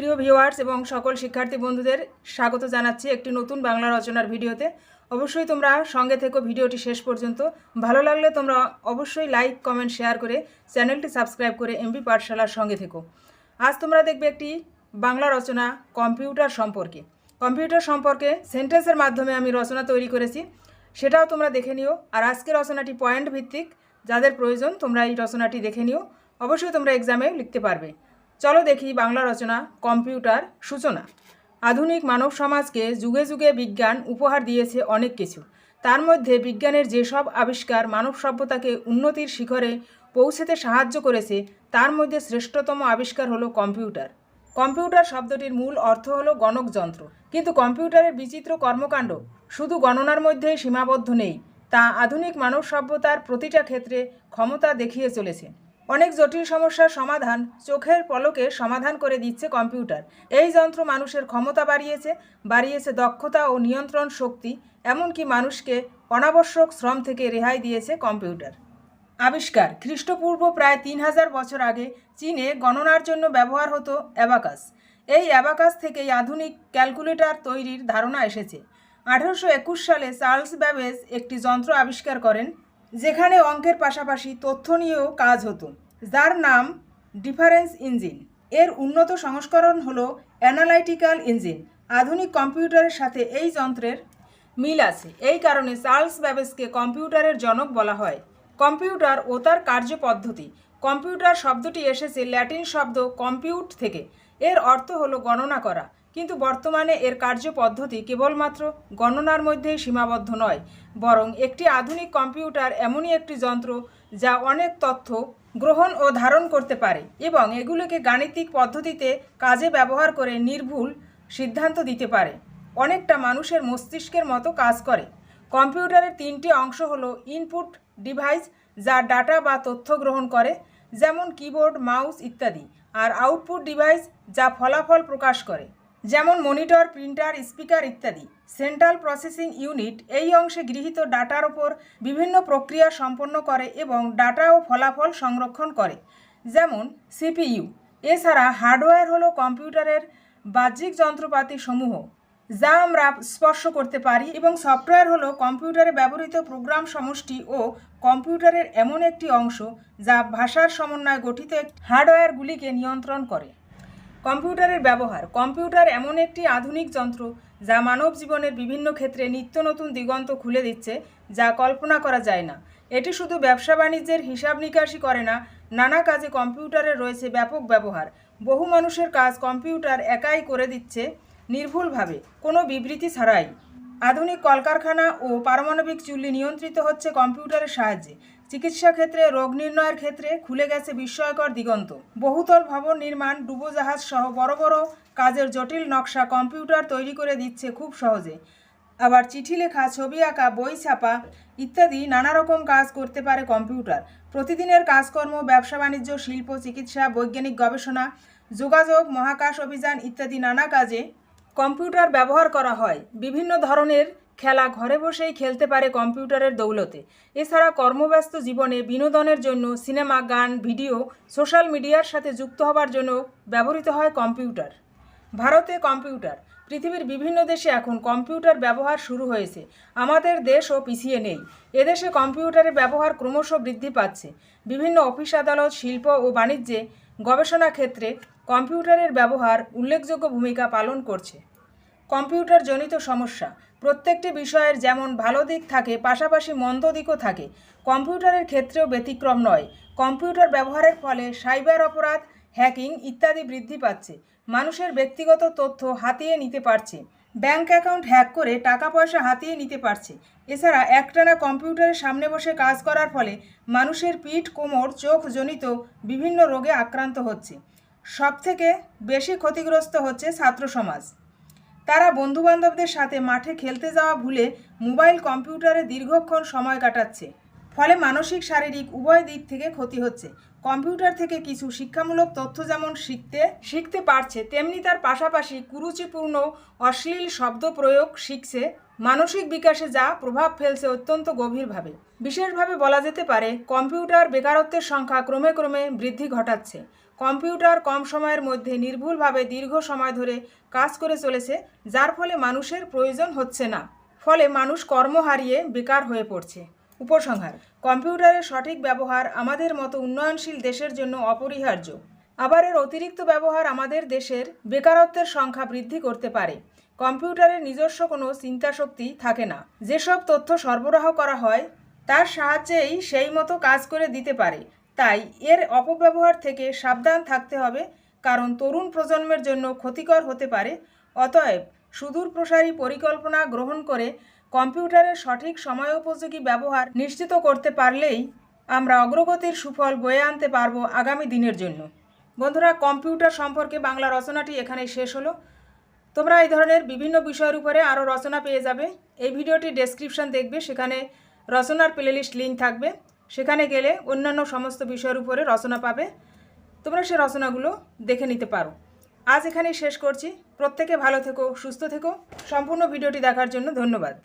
প্রিয় ভিউয়ার্স এবং সকল শিক্ষার্থী বন্ধুদের স্বাগত জানাচ্ছি একটি নতুন বাংলা রচনার ভিডিওতে। অবশ্যই তোমরা সঙ্গে থেকো ভিডিওটি শেষ পর্যন্ত। ভালো লাগলে তোমরা অবশ্যই লাইক কমেন্ট শেয়ার করে চ্যানেলটি সাবস্ক্রাইব করে এমবি পাঠশালার সঙ্গে থেকো। আজ তোমরা দেখবে একটি বাংলা রচনা কম্পিউটার সম্পর্কে। কম্পিউটার সম্পর্কে সেন্টেন্সের মাধ্যমে আমি রচনা তৈরি করেছি। সেটাও তোমরা দেখে নিও। আর আজকের রচনাটি পয়েন্ট ভিত্তিক। যাদের প্রয়োজন তোমরা এই রচনাটি দেখে নিও। অবশ্যই তোমরা এক্সামে লিখতে পারবে। চলো দেখি বাংলা রচনা, কম্পিউটার, সূচনা। আধুনিক মানব সমাজকে যুগে যুগে বিজ্ঞান উপহার দিয়েছে অনেক কিছু। তার মধ্যে বিজ্ঞানের যেসব আবিষ্কার মানব সভ্যতাকে উন্নতির শিখরে পৌঁছতে সাহায্য করেছে, তার মধ্যে শ্রেষ্ঠতম আবিষ্কার হলো কম্পিউটার। কম্পিউটার শব্দটির মূল অর্থ হলো গণক যন্ত্র। কিন্তু কম্পিউটারের বিচিত্র কর্মকাণ্ড শুধু গণনার মধ্যেই সীমাবদ্ধ নেই, তা আধুনিক মানব সভ্যতার প্রতিটা ক্ষেত্রে ক্ষমতা দেখিয়ে চলেছে। অনেক জটিল সমস্যার সমাধান চোখের পলকে সমাধান করে দিচ্ছে কম্পিউটার। এই যন্ত্র মানুষের ক্ষমতা বাড়িয়েছে বাড়িয়েছে দক্ষতা ও নিয়ন্ত্রণ শক্তি, এমনকি মানুষকে অনাবশ্যক শ্রম থেকে রেহাই দিয়েছে কম্পিউটার। আবিষ্কার, খ্রিস্টপূর্ব প্রায় তিন হাজার বছর আগে চীনে গণনার জন্য ব্যবহার হতো অ্যাবাকাস। এই অ্যাবাকাস থেকেই আধুনিক ক্যালকুলেটর তৈরির ধারণা এসেছে। আঠারোশো একুশ সালে চার্লস ব্যাবেজ একটি যন্ত্র আবিষ্কার করেন যেখানে অঙ্কের পাশাপাশি তথ্য নিয়েও কাজ হতো। যার নাম ডিফারেন্স ইঞ্জিন। এর উন্নত সংস্করণ হলো অ্যানালাইটিক্যাল ইঞ্জিন। আধুনিক কম্পিউটারের সাথে এই যন্ত্রের মিল আছে। এই কারণে চার্লস ব্যাবেজকে কম্পিউটারের জনক বলা হয়। কম্পিউটার ও তার কার্যপদ্ধতি। কম্পিউটার শব্দটি এসেছে ল্যাটিন শব্দ কম্পিউট থেকে। এর অর্থ হলো গণনা করা। কিন্তু বর্তমানে এর কার্যপদ্ধতি কেবলমাত্র গণনার মধ্যেই সীমাবদ্ধ নয়, বরং একটি আধুনিক কম্পিউটার এমনই একটি যন্ত্র যা অনেক তথ্য গ্রহণ ও ধারণ করতে পারে এবং এগুলোকে গাণিতিক পদ্ধতিতে কাজে ব্যবহার করে নির্ভুল সিদ্ধান্ত দিতে পারে। অনেকটা মানুষের মস্তিষ্কের মতো কাজ করে। কম্পিউটারের তিনটি অংশ হলো ইনপুট ডিভাইস, যা ডাটা বা তথ্য গ্রহণ করে, যেমন কিবোর্ড, মাউস ইত্যাদি, আর আউটপুট ডিভাইস, যা ফলাফল প্রকাশ করে। যেমন মনিটর, প্রিন্টার, স্পিকার ইত্যাদি। সেন্ট্রাল প্রসেসিং ইউনিট এই অংশে গৃহীত ডাটার ওপর বিভিন্ন প্রক্রিয়া সম্পন্ন করে এবং ডাটা ও ফলাফল সংরক্ষণ করে। যেমন সিপিইউ। এছাড়া হার্ডওয়্যার হলো কম্পিউটারের বাহ্যিক যন্ত্রপাতি সমূহ যা আমরা স্পর্শ করতে পারি এবং সফটওয়্যার হলো কম্পিউটারে ব্যবহৃত প্রোগ্রাম সমষ্টি ও কম্পিউটারের এমন একটি অংশ, যা ভাষার সমন্বয়ে গঠিত হার্ডওয়্যারগুলিকে নিয়ন্ত্রণ করে। কম্পিউটারের ব্যবহার। কম্পিউটার এমন একটি আধুনিক যন্ত্র যা মানব জীবনের বিভিন্ন ক্ষেত্রে নিত্য নতুন দিগন্ত খুলে দিচ্ছে, যা কল্পনা করা যায় না। এটি শুধু ব্যবসা বাণিজ্যের হিসাব নিকাশই করে না, নানা কাজে কম্পিউটারের রয়েছে ব্যাপক ব্যবহার। বহু মানুষের কাজ কম্পিউটার একাই করে দিচ্ছে নির্ভুলভাবে, কোনো বিবৃতি ছাড়াই। আধুনিক কলকারখানা ও পারমাণবিক চুল্লি নিয়ন্ত্রিত হচ্ছে কম্পিউটারের সাহায্যে। চিকিৎসা ক্ষেত্রে, রোগ নির্ণয়ের ক্ষেত্রে খুলে গেছে বিস্ময়কর দিগন্ত। বহুতল ভবন নির্মাণ ডুবোজাহাজ সহ বড় বড় কাজের জটিল নকশা কম্পিউটার তৈরি করে দিচ্ছে খুব সহজে। আবার চিঠি লেখা, ছবি আঁকা, বই ছাপা ইত্যাদি নানা রকম কাজ করতে পারে কম্পিউটার। প্রতিদিনের কাজকর্ম, ব্যবসা বাণিজ্য, শিল্প, চিকিৎসা, বৈজ্ঞানিক গবেষণা, যোগাযোগ, মহাকাশ অভিযান ইত্যাদি নানা কাজে কম্পিউটার ব্যবহার করা হয়। বিভিন্ন ধরনের খেলা ঘরে বসেই খেলতে পারে কম্পিউটারের দৌলতে। এছাড়া কর্মব্যস্ত জীবনে বিনোদনের জন্য সিনেমা, গান, ভিডিও, সোশ্যাল মিডিয়ার সাথে যুক্ত হবার জন্য ব্যবহৃত হয় কম্পিউটার। ভারতে কম্পিউটার। পৃথিবীর বিভিন্ন দেশে এখন কম্পিউটার ব্যবহার শুরু হয়েছে। আমাদের দেশও পিছিয়ে নেই। এদেশে কম্পিউটারের ব্যবহার ক্রমশ বৃদ্ধি পাচ্ছে। বিভিন্ন অফিস আদালত, শিল্প ও বাণিজ্যে গবেষণা ক্ষেত্রে কম্পিউটারের ব্যবহার উল্লেখযোগ্য ভূমিকা পালন করছে। কম্পিউটার জনিত সমস্যা। প্রত্যেকটি বিষয়ের যেমন ভালো দিক থাকে, পাশাপাশি মন্দ দিকও থাকে। কম্পিউটারের ক্ষেত্রেও ব্যতিক্রম নয়। কম্পিউটার ব্যবহারের ফলে সাইবার অপরাধ, হ্যাকিং ইত্যাদি বৃদ্ধি পাচ্ছে। মানুষের ব্যক্তিগত তথ্য হাতিয়ে নিতে পারছে। ব্যাংক অ্যাকাউন্ট হ্যাক করে টাকা পয়সা হাতিয়ে নিতে পারছে। এছাড়া একটানা কম্পিউটারের সামনে বসে কাজ করার ফলে মানুষের পিঠ, কোমর, চোখ জনিত বিভিন্ন রোগে আক্রান্ত হচ্ছে। সবথেকে বেশি ক্ষতিগ্রস্ত হচ্ছে ছাত্র সমাজ তারা বন্ধুবান্ধবদের সাথে মাঠে খেলতে যাওয়া ভুলে মোবাইল, কম্পিউটারে দীর্ঘক্ষণ সময় কাটাচ্ছে। ফলে মানসিক, শারীরিক উভয় দিক থেকে ক্ষতি হচ্ছে। কম্পিউটার থেকে কিছু শিক্ষামূলক তথ্য যেমন শিখতে শিখতে পারছে, তেমনি তার পাশাপাশি কুরুচিপূর্ণ, অশ্লীল শব্দ প্রয়োগ শিখছে মানসিক বিকাশে যা প্রভাব ফেলছে অত্যন্ত গভীরভাবে। বিশেষভাবে বলা যেতে পারে, কম্পিউটার বেকারত্বের সংখ্যা ক্রমে ক্রমে বৃদ্ধি ঘটাচ্ছে। কম্পিউটার কম সময়ের মধ্যে নির্ভুলভাবে দীর্ঘ সময় ধরে কাজ করে চলেছে, যার ফলে মানুষের প্রয়োজন হচ্ছে না। ফলে মানুষ কর্ম হারিয়ে বেকার হয়ে পড়ছে। উপসংহার, কম্পিউটারের সঠিক ব্যবহার আমাদের মতো উন্নয়নশীল দেশের জন্য অপরিহার্য। আবার এর অতিরিক্ত ব্যবহার আমাদের দেশের বেকারত্বের সংখ্যা বৃদ্ধি করতে পারে। কম্পিউটারের নিজস্ব কোনো চিন্তাশক্তি থাকে না। যেসব তথ্য সরবরাহ করা হয়, তার সাহায্যেই সেই মতো কাজ করে দিতে পারে। তাই এর অপব্যবহার থেকে সাবধান থাকতে হবে, কারণ তরুণ প্রজন্মের জন্য ক্ষতিকর হতে পারে। অতএব সুদূর প্রসারী পরিকল্পনা গ্রহণ করে কম্পিউটারের সঠিক সময়োপযোগী ব্যবহার নিশ্চিত করতে পারলেই আমরা অগ্রগতির সুফল বয়ে আনতে পারব আগামী দিনের জন্য। বন্ধুরা, কম্পিউটার সম্পর্কে বাংলা রচনাটি এখানেই শেষ হলো। তোমরা এই ধরনের বিভিন্ন বিষয়ের উপরে আরও রচনা পেয়ে যাবে। এই ভিডিওটি ডেসক্রিপশান দেখবে, সেখানে রচনার প্লেলিস্ট লিঙ্ক থাকবে। সেখানে গেলে অন্যান্য সমস্ত বিষয়ের উপরে রচনা পাবে। তোমরা সে রচনাগুলো দেখে নিতে পারো। আজ এখানেই শেষ করছি। প্রত্যেকে ভালো থেকো, সুস্থ থেকো। সম্পূর্ণ ভিডিওটি দেখার জন্য ধন্যবাদ।